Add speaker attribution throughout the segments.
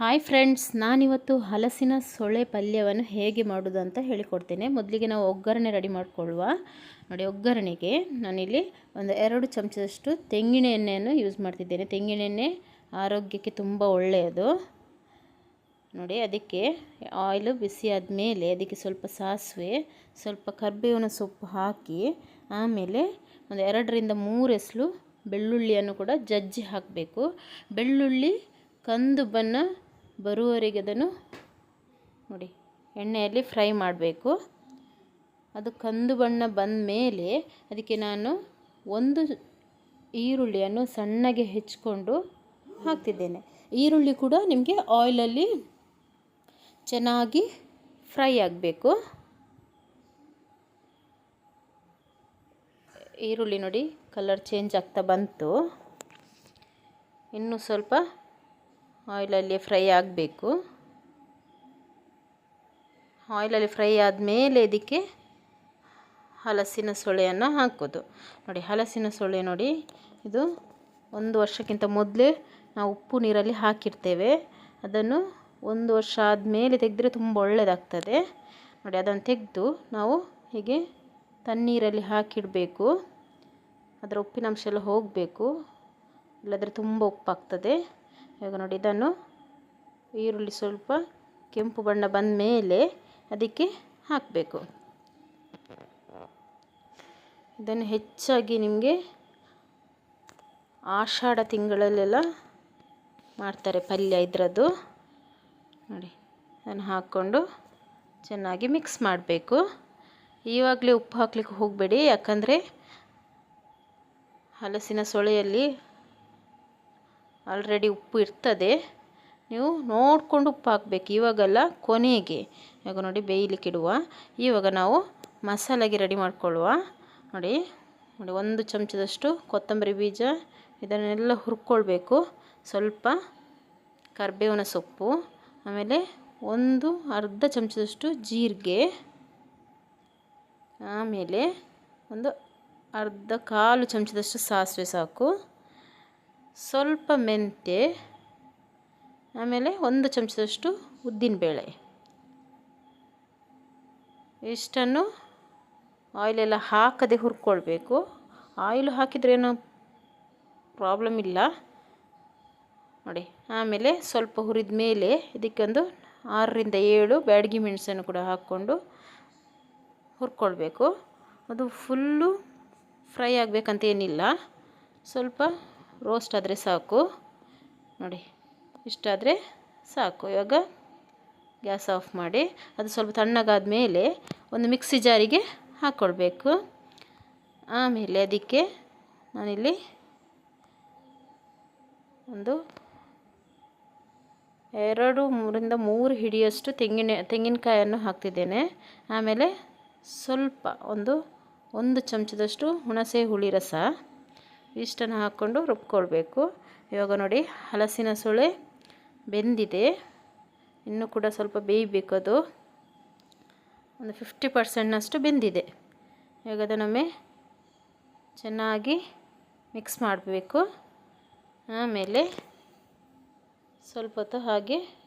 Speaker 1: Hi friends ನಾನಿವತ್ತು ಹಲಸಿನ ಸೊಳೆ ಪಲ್ಯವನ್ನು ಹೇಗೆ ಮಾಡೋದು ಅಂತ ಹೇಳಿಕೊಡ್ತೇನೆ. ಮೊದಲಿಗೆ ನಾವು ಒಗ್ಗರಣೆ ರೆಡಿ ಮಾಡಿಕೊಳ್ಳುವ. ನೋಡಿ, ಒಗ್ಗರಣೆಗೆ ನಾನಿಲ್ಲಿ ಒಂದು ಎರಡು ಚಮಚದಷ್ಟು ತೆಂಗಿನ ಎಣ್ಣೆಯನ್ನು ಯೂಸ್ ಮಾಡ್ತಿದ್ದೇನೆ. ತೆಂಗಿನ ಎಣ್ಣೆ ಆರೋಗ್ಯಕ್ಕೆ ತುಂಬ ಒಳ್ಳೆಯದು. ನೋಡಿ, ಅದಕ್ಕೆ ಆಯಿಲು ಬಿಸಿ ಆದಮೇಲೆ ಅದಕ್ಕೆ ಸ್ವಲ್ಪ ಸಾಸಿವೆ, ಸ್ವಲ್ಪ ಕರ್ಬೇವಿನ ಸೊಪ್ಪು ಹಾಕಿ, ಆಮೇಲೆ ಒಂದು ಎರಡರಿಂದ ಮೂರು ಎಸಲು ಬೆಳ್ಳುಳ್ಳಿಯನ್ನು ಕೂಡ ಜಜ್ಜಿ ಹಾಕಬೇಕು. ಬೆಳ್ಳುಳ್ಳಿ ಕಂದು ಬಣ್ಣ ಬರುವವರೆಗೆ ಅದನ್ನು ನೋಡಿ, ಎಣ್ಣೆಯಲ್ಲಿ ಫ್ರೈ ಮಾಡಬೇಕು. ಅದು ಕಂದು ಬಣ್ಣ ಬಂದ ಮೇಲೆ ಅದಕ್ಕೆ ನಾನು ಒಂದು ಈರುಳ್ಳಿಯನ್ನು ಸಣ್ಣಗೆ ಹೆಚ್ಚಿಕೊಂಡು ಹಾಕ್ತಿದ್ದೇನೆ. ಈರುಳ್ಳಿ ಕೂಡ ನಿಮಗೆ ಆಯಿಲಲ್ಲಿ ಚೆನ್ನಾಗಿ ಫ್ರೈ ಆಗಬೇಕು. ಈರುಳ್ಳಿ ನೋಡಿ, ಕಲರ್ ಚೇಂಜ್ ಆಗ್ತಾ ಬಂತು. ಇನ್ನೂ ಸ್ವಲ್ಪ ಆಯಿಲಲ್ಲಿ ಫ್ರೈ ಆಗಬೇಕು. ಆಯಿಲಲ್ಲಿ ಫ್ರೈ ಆದಮೇಲೆ ಇದಕ್ಕೆ ಹಲಸಿನ ಸೊಳೆಯನ್ನು ಹಾಕೋದು. ನೋಡಿ, ಹಲಸಿನ ಸೊಳೆ ನೋಡಿ, ಇದು ಒಂದು ವರ್ಷಕ್ಕಿಂತ ಮೊದಲೇ ನಾವು ಉಪ್ಪು ನೀರಲ್ಲಿ ಹಾಕಿರ್ತೇವೆ. ಅದನ್ನು ಒಂದು ವರ್ಷ ಆದಮೇಲೆ ತೆಗೆದ್ರೆ ತುಂಬ ಒಳ್ಳೆಯದಾಗ್ತದೆ ನೋಡಿ, ಅದನ್ನು ತೆಗೆದು ನಾವು ಹೀಗೆ ತಣ್ಣೀರಲ್ಲಿ ಹಾಕಿಡಬೇಕು. ಅದರ ಉಪ್ಪಿನಂಶ ಎಲ್ಲ ಹೋಗಬೇಕು. ಇಲ್ಲದ್ರೆ ತುಂಬ ಉಪ್ಪಾಗ್ತದೆ. ಇವಾಗ ನೋಡಿ, ಇದನ್ನು ಈರುಳ್ಳಿ ಸ್ವಲ್ಪ ಕೆಂಪು ಬಣ್ಣ ಬಂದ ಮೇಲೆ ಅದಕ್ಕೆ ಹಾಕಬೇಕು. ಇದನ್ನು ಹೆಚ್ಚಾಗಿ ನಿಮಗೆ ಆಷಾಢ ತಿಂಗಳಲ್ಲೆಲ್ಲ ಮಾಡ್ತಾರೆ ಪಲ್ಯ ಇದರದ್ದು. ನೋಡಿ ಅದನ್ನು ಹಾಕ್ಕೊಂಡು ಚೆನ್ನಾಗಿ ಮಿಕ್ಸ್ ಮಾಡಬೇಕು. ಇವಾಗಲೇ ಉಪ್ಪು ಹಾಕ್ಲಿಕ್ಕೆ ಹೋಗಬೇಡಿ, ಯಾಕಂದರೆ ಹಲಸಿನ ಸೊಳೆಯಲ್ಲಿ ಆಲ್ರೆಡಿ ಉಪ್ಪು ಇರ್ತದೆ. ನೀವು ನೋಡಿಕೊಂಡು ಉಪ್ಪು ಹಾಕಬೇಕು. ಇವಾಗಲ್ಲ ಕೊನೆಗೆ. ಇವಾಗ ನೋಡಿ ಬೇಯಲಿಕ್ಕೆ ಇಡುವ. ಇವಾಗ ನಾವು ಮಸಾಲೆಗೆ ರೆಡಿ ಮಾಡ್ಕೊಳ್ಳುವ. ನೋಡಿ ನೋಡಿ ಒಂದು ಚಮಚದಷ್ಟು ಕೊತ್ತಂಬರಿ ಬೀಜ, ಇದನ್ನೆಲ್ಲ ಹುರ್ಕೊಳ್ಬೇಕು. ಸ್ವಲ್ಪ ಕರಿಬೇವಿನ ಸೊಪ್ಪು, ಆಮೇಲೆ ಒಂದು ಅರ್ಧ ಚಮಚದಷ್ಟು ಜೀರಿಗೆ, ಆಮೇಲೆ ಒಂದು ಅರ್ಧ ಕಾಲು ಚಮಚದಷ್ಟು ಸಾಸಿವೆ ಸಾಕು. ಸ್ವಲ್ಪ ಮೆಂತ್ಯ, ಆಮೇಲೆ ಒಂದು ಚಮಚದಷ್ಟು ಉದ್ದಿನಬೇಳೆ ಇಷ್ಟನ್ನು ಆಯಿಲೆಲ್ಲ ಹಾಕದೆ ಹುರ್ಕೊಳ್ಬೇಕು. ಆಯಿಲ್ ಹಾಕಿದ್ರೇನು ಪ್ರಾಬ್ಲಮ್ ಇಲ್ಲ. ನೋಡಿ, ಆಮೇಲೆ ಸ್ವಲ್ಪ ಹುರಿದ ಮೇಲೆ ಇದಕ್ಕೊಂದು ಆರರಿಂದ ಏಳು ಬ್ಯಾಡಗಿ ಮೆಣಸನ್ನು ಕೂಡ ಹಾಕ್ಕೊಂಡು ಹುರ್ಕೊಳ್ಬೇಕು. ಅದು ಫುಲ್ಲು ಫ್ರೈ ಆಗಬೇಕಂತ ಏನಿಲ್ಲ. ಸ್ವಲ್ಪ ರೋಸ್ಟ್ ಆದರೆ ಸಾಕು. ನೋಡಿ ಇಷ್ಟಾದರೆ ಸಾಕು. ಇವಾಗ ಗ್ಯಾಸ್ ಆಫ್ ಮಾಡಿ, ಅದು ಸ್ವಲ್ಪ ತಣ್ಣಗಾದ ಮೇಲೆ ಒಂದು ಮಿಕ್ಸಿ ಜಾರಿಗೆ ಹಾಕ್ಕೊಳ್ಬೇಕು ಆಮೇಲೆ ಅದಕ್ಕೆ ನಾನಿಲ್ಲಿ ಒಂದು ಎರಡು ಮೂರಿಂದ ಮೂರು ಹಿಡಿಯಷ್ಟು ತೆಂಗಿನ, ತೆಂಗಿನಕಾಯನ್ನು ಹಾಕ್ತಿದ್ದೇನೆ. ಆಮೇಲೆ ಸ್ವಲ್ಪ ಒಂದು ಒಂದು ಚಮಚದಷ್ಟು ಹುಣಸೆ ಹುಳಿ ರಸ. ಇಷ್ಟನ್ನು ಹಾಕ್ಕೊಂಡು ರುಬ್ಕೊಳ್ಬೇಕು. ಇವಾಗ ನೋಡಿ ಹಲಸಿನ ಸೊಳೆ ಬೆಂದಿದೆ. ಇನ್ನೂ ಕೂಡ ಸ್ವಲ್ಪ ಬೇಯಬೇಕು ಅದು. ಒಂದು ಫಿಫ್ಟಿ ಪರ್ಸೆಂಟ್ನಷ್ಟು ಬೆಂದಿದೆ. ಇವಾಗ ಅದನ್ನೊಮ್ಮೆ ಚೆನ್ನಾಗಿ ಮಿಕ್ಸ್ ಮಾಡಬೇಕು. ಆಮೇಲೆ ಸ್ವಲ್ಪ ಹೊತ್ತು ಹಾಗೆ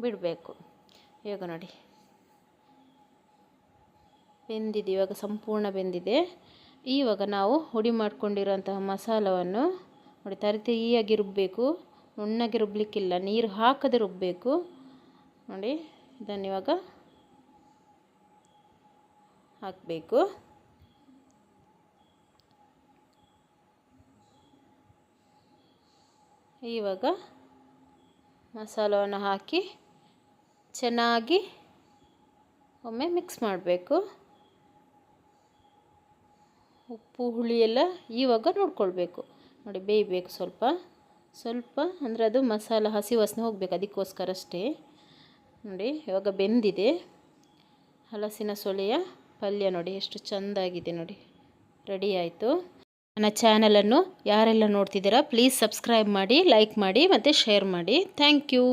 Speaker 1: ಬಿಡಬೇಕು. ಇವಾಗ ನೋಡಿ. ಬೆಂದಿದೆ, ಇವಾಗ ಸಂಪೂರ್ಣ ಬೆಂದಿದೆ. ಇವಾಗ ನಾವು ಹುಡಿ ಮಾಡ್ಕೊಂಡಿರೋಂತಹ ಮಸಾಲವನ್ನು ನೋಡಿ ತರಿತರಿಯಾಗಿ ರುಬ್ಬಬೇಕು ನುಣ್ಣಗೆ ರುಬ್ಬಲಿಕ್ಕಿಲ್ಲ ನೀರು ಹಾಕದೆ ರುಬ್ಬಬೇಕು ನೋಡಿ, ಇದನ್ನು ಇವಾಗ ಹಾಕಬೇಕು. ಇವಾಗ ಮಸಾಲವನ್ನು ಹಾಕಿ ಚೆನ್ನಾಗಿ ಒಮ್ಮೆ ಮಿಕ್ಸ್ ಮಾಡಬೇಕು. ಉಪ್ಪು, ಹುಳಿ ಎಲ್ಲ ಇವಾಗ ನೋಡ್ಕೊಳ್ಬೇಕು. ನೋಡಿ, ಬೇಯಬೇಕು ಸ್ವಲ್ಪ. ಸ್ವಲ್ಪ ಅಂದರೆ ಅದು ಮಸಾಲ, ಹಸಿ ವಾಸನೆ ಹೋಗಬೇಕು ಅದಕ್ಕೋಸ್ಕರ ಅಷ್ಟೇ. ನೋಡಿ, ಇವಾಗ ಬೆಂದಿದೆ. ಹಲಸಿನ ಸೊಳೆಯ ಪಲ್ಯ ನೋಡಿ, ಎಷ್ಟು ಚೆಂದಾಗಿದೆ ನೋಡಿ. ರೆಡಿ ಆಯಿತು. ನನ್ನ ಚಾನಲನ್ನು ಯಾರೆಲ್ಲ ನೋಡ್ತಿದ್ದೀರಾ ಪ್ಲೀಸ್ ಸಬ್ಸ್ಕ್ರೈಬ್ ಮಾಡಿ ಲೈಕ್ ಮಾಡಿ ಮತ್ತು ಶೇರ್ ಮಾಡಿ. Thank you